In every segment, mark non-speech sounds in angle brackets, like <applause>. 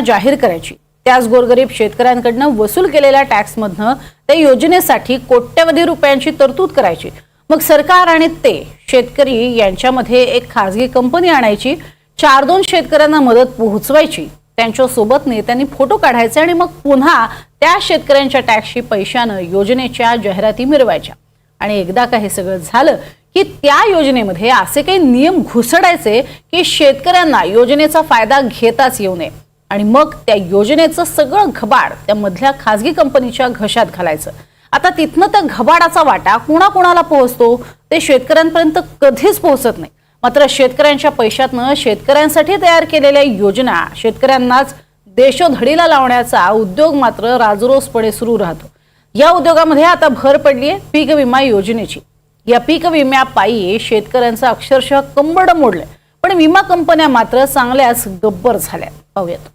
जाहीर करायची. त्याच गोरगरीब शेतकऱ्यांकडनं वसूल केलेल्या टॅक्समधनं त्या योजनेसाठी कोट्यवधी रुपयांची तरतूद करायची. मग सरकार आणि ते शेतकरी यांच्यामध्ये एक खासगी कंपनी आणायची चार दोन शेतकऱ्यांना मदत पोहोचवायची त्यांच्यासोबत नेत्यांनी फोटो काढायचे आणि मग पुन्हा त्या शेतकऱ्यांच्या टॅक्सशी पैशानं योजनेच्या जाहिराती मिरवायच्या. आणि एकदा का हे सगळं झालं की त्या योजनेमध्ये असे काही नियम घुसडायचे की शेतकऱ्यांना योजनेचा फायदा घेताच येऊ नये. आणि मग त्या योजनेचं सगळं घबाड त्या मधल्या खासगी कंपनीच्या घशात घालायचं. आता तिथनं त्या घबाडाचा वाटा कुणाकुणाला पोहोचतो ते शेतकऱ्यांपर्यंत कधीच पोहोचत नाही. मात्र शेतकऱ्यांच्या पैशातनं शेतकऱ्यांसाठी तयार केलेल्या योजना शेतकऱ्यांनाच देशोधडीला लावण्याचा उद्योग मात्र राजरोसपणे सुरू राहतो. या उद्योगामध्ये आता भर पडली आहे पीक विमा योजनेची. या पीक विम्यापायी शेतकऱ्यांचं अक्षरशः कंबड मोडलंय. पण विमा कंपन्या मात्र चांगल्याच गब्बर झाल्या पाहूयात.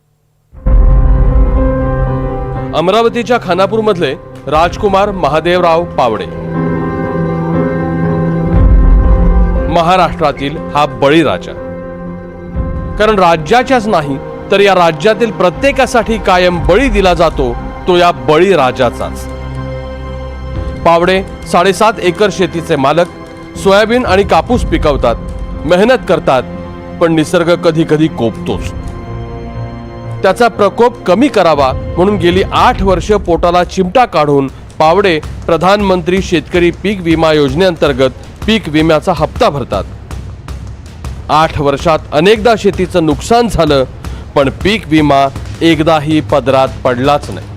अमरावतीच्या खानापूरमधले राजकुमार महादेवराव पावडे. महाराष्ट्रातील हा बळीराजा कारण राज्याच्याच नाही तर या राज्यातील प्रत्येकासाठी कायम बळी दिला जातो तो या बळीराजाचाच पावडे साडेसात एकर शेतीचे मालक सोयाबीन आणि कापूस पिकवतात मेहनत करतात पण निसर्ग कधी कधी कोपतोच. त्याचा प्रकोप कमी करावा म्हणून गेली आठ वर्ष पोटाला चिमटा काढून पावडे प्रधानमंत्री शेतकरी पीक विमा योजनेअंतर्गत पीक विम्याचा हप्ता भरतात. आठ वर्षात अनेकदा शेतीचं नुकसान झालं पण पीक विमा एकदाही पदरात पडलाच नाही.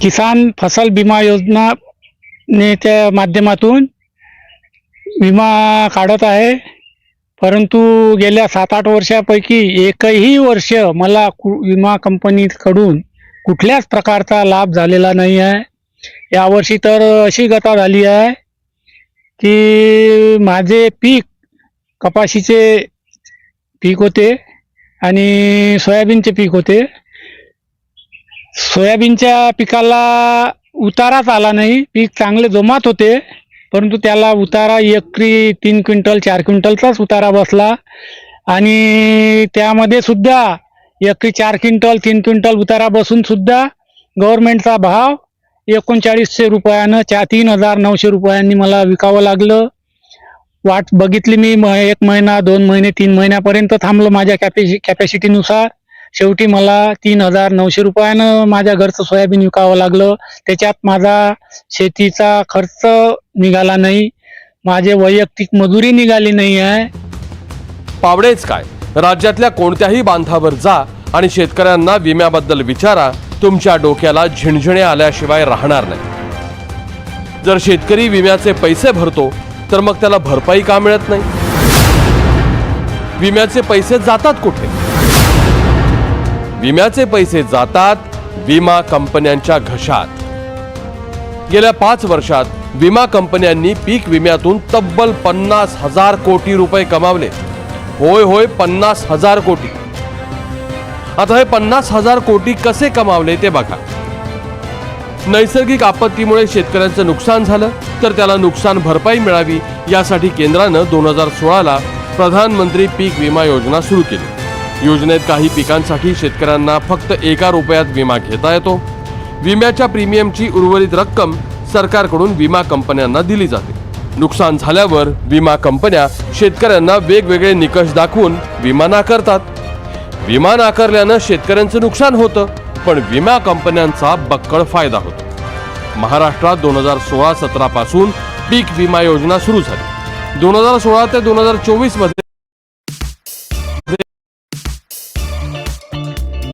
किसान फसल विमा योजना ने त्या माध्यमातून विमा काढत आहे. परंतु गेल्या सात आठ वर्षापैकी एकही वर्ष मला कु विमा कंपनीकडून कुठल्याच प्रकारचा लाभ झालेला नाही आहे. यावर्षी तर अशी गता झाली आहे की माझे पीक कपाशीचे पीक होते आणि सोयाबीनचे पीक होते. सोयाबीनच्या पिकाला उताराच आला नाही. पीक चांगले जोमात होते. परंतु त्याला उतारा एकरी तीन क्विंटल चार क्विंटलचाच उतारा बसला. आणि त्यामध्ये सुद्धा एकरी चार क्विंटल तीन क्विंटल उतारा बसून सुद्धा गव्हर्नमेंटचा भाव एकोणचाळीसशे रुपयानं चा तीन हजार नऊशे रुपयांनी मला विकावं लागलं. वाट बघितली मी म एक महिना दोन महिने तीन महिन्यापर्यंत थांबलो माझ्या कॅपॅसि कॅपॅसिटीनुसार शेवटी मला तीन हजार नऊशे रुपयानं माझ्या घरचं सोयाबीन विकावं लागलं. त्याच्यात माझा शेतीचा खर्च निघाला नाही. माझे वैयक्तिक मजुरी निघाली नाही आहे. पावडेच काय? राज्यातल्या कोणत्याही बांधावर जा आणि शेतकऱ्यांना विम्याबद्दल विचारा. तुमच्या डोक्याला झिणझिणे आल्याशिवाय राहणार नाही. जर शेतकरी विम्याचे पैसे भरतो तर मग त्याला भरपाई का मिळत नाही? विम्याचे पैसे जातात कुठे? विम्याचे पैसे जातात विमा कंपन्यांच्या घशात. गेल्या पाच वर्षात विमा कंपन्यांनी पीक विम्यातून तब्बल पन्नास हजार कोटी रुपये कमावले. होय होय पन्नास हजार कोटी. आता हे पन्नास हजार कोटी कसे कमावले ते बघा. नैसर्गिक आपत्तीमुळे शेतकऱ्यांचं नुकसान झालं तर त्याला नुकसान भरपाई मिळावी यासाठी केंद्रानं दोन हजार सोळाला प्रधानमंत्री पीक विमा योजना सुरू केली. योजनेत काही पिकांसाठी शेतकऱ्यांना फक्त एका रुपयात विमा घेता येतो. विम्याच्या प्रीमियमची उर्वरित रक्कम सरकारकडून विमा कंपन्यांना दिली जाते. नुकसान झाल्यावर विमा कंपन्या शेतकऱ्यांना वेगवेगळे निकष दाखवून विमा नाकारतात. विमा नाकारल्यानं शेतकऱ्यांचं नुकसान होतं पण विमा कंपन्यांचा बक्कळ फायदा होतो. महाराष्ट्रात दोन हजार सोळा सतरा पासून पीक विमा योजना सुरू झाली. दोन हजार सोळा ते दोन हजार चोवीस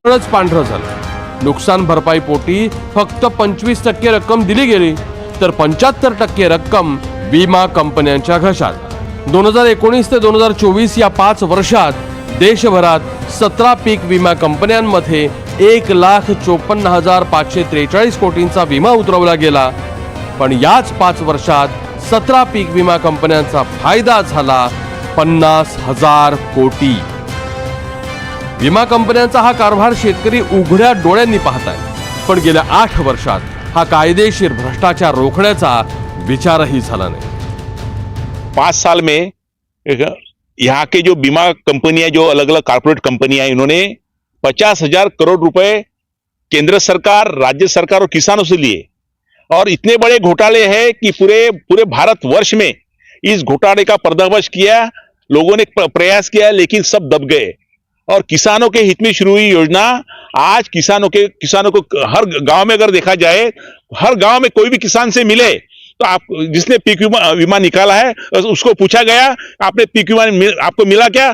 सगळंच पांढरं झालं. नुकसान भरपाई पोटी फक्त पंचवीस टक्के रक्कम दिली गेली तर पंच्याहत्तर टक्के रक्कम विमा कंपन्यांच्या घशात. दोन हजार एकोणीस ते दोन हजार चोवीस या पाच वर्षात देशभरात सतरा पीक विमा कंपन्यांमध्ये एक लाख चोपन्न हजार पाचशे त्रेचाळीस कोटींचा विमा उतरवला गेला. पण याच पाच वर्षात सतरा पीक विमा कंपन्यांचा फायदा झाला पन्नास हजार कोटी. विमा कंपन्यांचा हा कारभार शेतकरी उघड्या डोळ्यांनी पाहताय. पण गेल्या आठ वर्षात हा कायदेशीर भ्रष्टाचार रोखण्याचा विचारही झाला नाही. पाँच साल में एक, यहाँ के जो बीमा कंपनियां जो अलग अलग कारपोरेट कंपनियां इन्होंने पचास हजार करोड़ रुपए केंद्र सरकार राज्य सरकार और किसानों से लिए। और इतने बड़े घोटाले हैं कि पूरे पूरे भारत वर्ष में इस घोटाले का पर्दाफाश किया लोगों ने प्रयास किया लेकिन सब दब गए। और किसानों के हित में शुरू हुई योजना, आज किसानों के, किसानों को हर गाँव में अगर देखा जाए, हर गाँव में कोई भी किसान से मिले तो आप, जिसने पीक बीमा निकाला है उसको पूछा गया, आपने पीक बीमा मिल- आपको मिला क्या?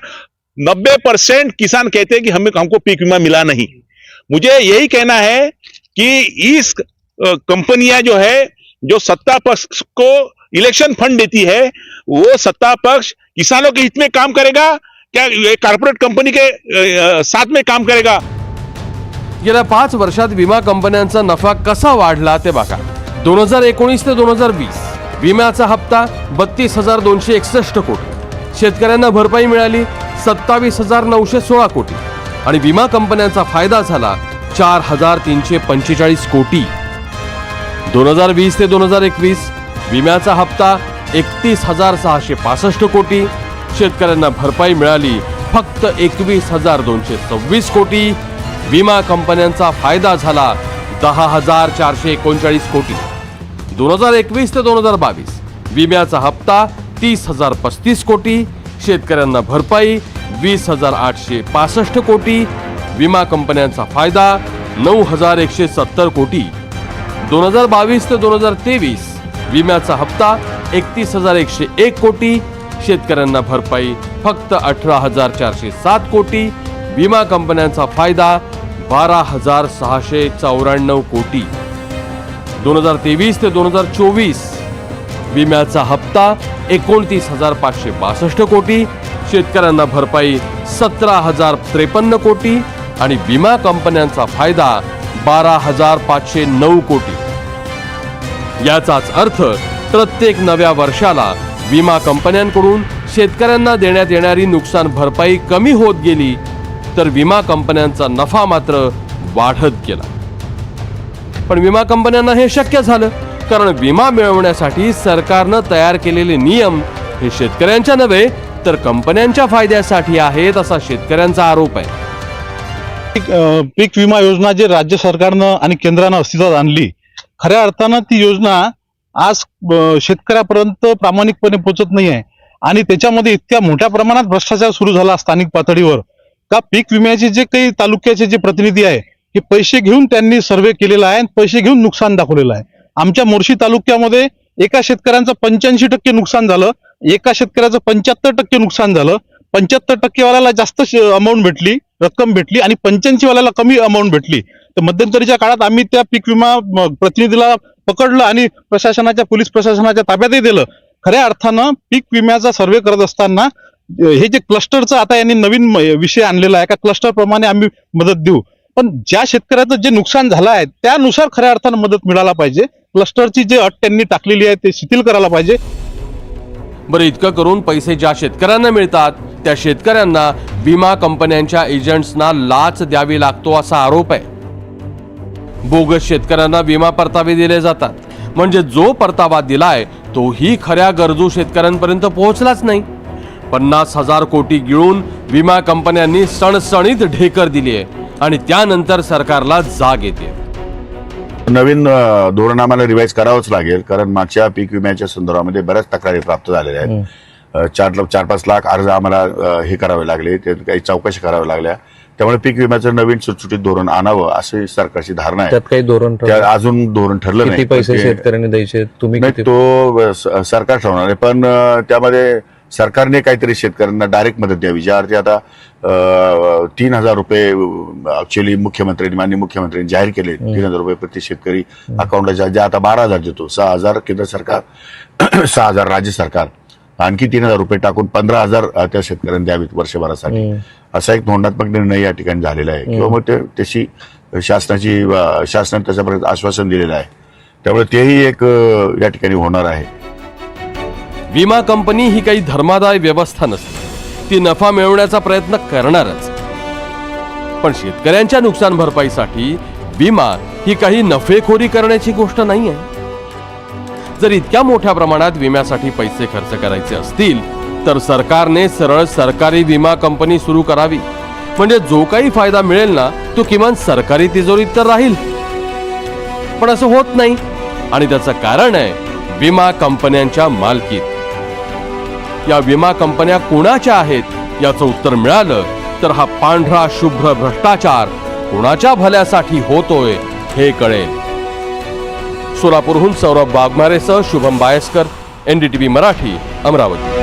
नब्बे परसेंट किसान कहते हैं कि हमें, हमको पीक बीमा मिला नहीं। मुझे यही कहना है कि इस कंपनियाँ जो है, जो सत्ता पक्ष को इलेक्शन फंड देती है, वो सत्ता पक्ष किसानों के हित में काम करेगा क्या ये कारपोरेट कंपनी के साथ में काम करेगा? गेल्या पाच वर्षात विमा कंपन्यांचा नफा कसा वाढला ते बघा. दोन हजार एकोणीस ते दोन हजार वीस विम्याचा हप्ता बत्तीस हजार दोनशे एकसष्ट कोटी. शेतकऱ्यांना भरपाई मिळाली सत्तावीस हजार नऊशे सोळा कोटी. आणि विमा कंपन्यांचा फायदा झाला चार हजार तीनशे पंचेचाळीस कोटी. दोन हजार वीस ते दोन हजार एकवीस विम्याचा हप्ता एकतीस हजार सहाशे पासष्ट कोटी. शेतकऱ्यांना भरपाई मिळाली. फक्त एकवीस हजार दोनशे सव्वीस कोटी. विमा कंपन्यांचा फायदा झाला दहा हजार चारशे एकोणचाळीस कोटी. दोन हजार एकवीस ते दोन हजार बावीस. विम्याचा हप्ता तीस हजार पस्तीस कोटी. शेतकऱ्यांना भरपाई वीस हजार आठशे पासष्ट कोटी. विमा कंपन्यांचा फायदा नऊ हजार एकशे सत्तर कोटी. दोन हजार बावीस ते दोन हजार तेवीस. विम्याचा हप्ता एकतीस हजार एकशे एक कोटी. शेतकऱ्यांना भरपाई फक्त अठरा हजार चारशे सात कोटी. विमा कंपन्यांचा फायदा बारा हजार सहाशे चौऱ्याण्णव कोटी. दोन हजार तेवीस ते दोन हजार चोवीस. विम्याचा हप्ता एकोणतीस हजार पाचशे बासष्ट कोटी. शेतकऱ्यांना भरपाई सतरा हजार त्रेपन्न कोटी. आणि विमा कंपन्यांचा फायदा बारा हजार पाचशे नऊ कोटी. याचाच अर्थ प्रत्येक नव्या वर्षाला विमा कंपन्यांकडून शेतकऱ्यांना देण्यात येणारी नुकसान भरपाई कमी होत गेली तर विमा कंपन्यांचा नफा मात्र वाढत गेला. पण विमा कंपन्यांना हे शक्य झालं कारण विमा मिळवण्यासाठी सरकारनं तयार केलेले नियम हे शेतकऱ्यांच्या नव्हे तर कंपन्यांच्या फायद्यासाठी आहेत असा शेतकऱ्यांचा आरोप आहे. पीक विमा योजना जे राज्य सरकारनं आणि केंद्रानं अस्तित्वात आणली खऱ्या अर्थानं ती योजना आज शेतकऱ्यापर्यंत प्रामाणिकपणे पोहोचत नाही आहे आणि त्याच्यामध्ये इतक्या मोठ्या प्रमाणात भ्रष्टाचार सुरू झाला स्थानिक पातळीवर. का पीक विम्याचे जे काही तालुक्याचे जे प्रतिनिधी आहे हे पैसे घेऊन त्यांनी सर्वे केलेला आहे आणि पैसे घेऊन नुकसान दाखवलेलं आहे. आमच्या मोर्शी तालुक्यामध्ये एका शेतकऱ्यांचं पंच्याऐंशी टक्के नुकसान झालं एका शेतकऱ्याचं पंच्याहत्तर टक्के नुकसान झालं. पंच्याहत्तर टक्केवाल्याला जास्त अमाऊंट भेटली रक्कम भेटली आणि पंच्याऐंशी वाल्याला कमी अमाऊंट भेटली. तर मध्यंतरीच्या काळात आम्ही त्या पीक विमा प्रतिनिधीला पकडलं आणि प्रशासनाच्या पोलीस प्रशासनाच्या ताब्यातही दिलं. खऱ्या अर्थानं पीक विम्याचा सर्वे करत असताना हे जे क्लस्टरचं आता यांनी नवीन विषय आणलेला आहे का क्लस्टर प्रमाणे आम्ही मदत देऊ. पण ज्या शेतकऱ्याचं जे नुकसान झालं आहे त्यानुसार खऱ्या अर्थानं मदत मिळायला पाहिजे. क्लस्टरची जे अट त्यांनी टाकलेली आहे ते शिथिल करायला पाहिजे. बरं इतकं करून पैसे ज्या शेतकऱ्यांना मिळतात त्या शेतकऱ्यांना विमा कंपन्यांच्या एजंट्सना लाच द्यावी लागतो असा आरोप आहे. बोगस शेतकऱ्यांना विमा परतावे दिले जातात. म्हणजे जो परतावा दिलाय तोही खऱ्या गरजू शेतकऱ्यांपर्यंत पोहोचलाच नाही. पन्नास हजार कोटी गिळून विमा कंपन्यांनी सणसणीत ढेकर दिली आहे आणि त्यानंतर सरकारला जाग येते. नवीन धोरण आम्हाला रिवाईज करावंच लागेल कारण मागच्या पीक विम्याच्या संदर्भामध्ये बऱ्याच तक्रारी प्राप्त झालेल्या आहेत. अ, चार लाख चार पाच लाख अर्ज आम्हाला हे करावे लागले ते काही चौकशी कराव्या लागल्या. त्यामुळे पीक विम्याचं नवीन सुटसुटीत धोरण आणावं अशी सरकारची धारणा आहे. त्यात काही धोरण त्या? अजून धोरण ठरलं नाही. पैसे शेतकऱ्यांनी द्यायचे तुम्ही नाही तो सरकार ठरवणार आहे. पण त्यामध्ये सरकारने काहीतरी शेतकऱ्यांना डायरेक्ट मदत द्यावी. ज्या अर्थी आता तीन हजार रुपये ऍक्च्युअली मुख्यमंत्र्यांनी माननीय मुख्यमंत्र्यांनी जाहीर केले. तीन हजार रुपये प्रति शेतकरी अकाउंटला ज्या आता बारा हजार देतो. सहा हजार केंद्र सरकार <clears throat> सहा हजार राज्य सरकार. आणखी तीन हजार रुपये टाकून पंधरा हजार त्या शेतकऱ्यांनी द्यावीत वर्षभरासाठी. असा एक धोरणात्मक निर्णय या ठिकाणी झालेला आहे. किंवा मग ते त्याची शासनाची शासनाने त्याच्यापर्यंत आश्वासन दिलेलं आहे. त्यामुळे तेही एक या ठिकाणी होणार आहे. विमा कंपनी ही काही धर्मादाय व्यवस्था नसते. ती नफा मिळवण्याचा प्रयत्न करणारच. पण शेतकऱ्यांच्या नुकसान भरपाईसाठी विमा ही काही नफेखोरी करण्याची गोष्ट नाही आहे जर इतक्या मोठ्या प्रमाणात विम्यासाठी पैसे खर्च करायचे असतील तर सरकारने सरळ सरकारी विमा कंपनी सुरू करावी. म्हणजे जो काही फायदा मिळेल ना तो किमान सरकारी तिजोरीत तर राहील. पण असं होत नाही. आणि त्याचं कारण आहे विमा कंपन्यांच्या मालकीत. या विमा कंपन्या कोणाच्या आहेत याचं उत्तर मिळालं तर हा पांढरा शुभ्र भ्रष्टाचार कोणाच्या भल्यासाठी होतोय हे कळेल. सोलापूरहून सौरभ वाघमारेसह शुभम बायस्कर एनडीटीव्ही मराठी अमरावती.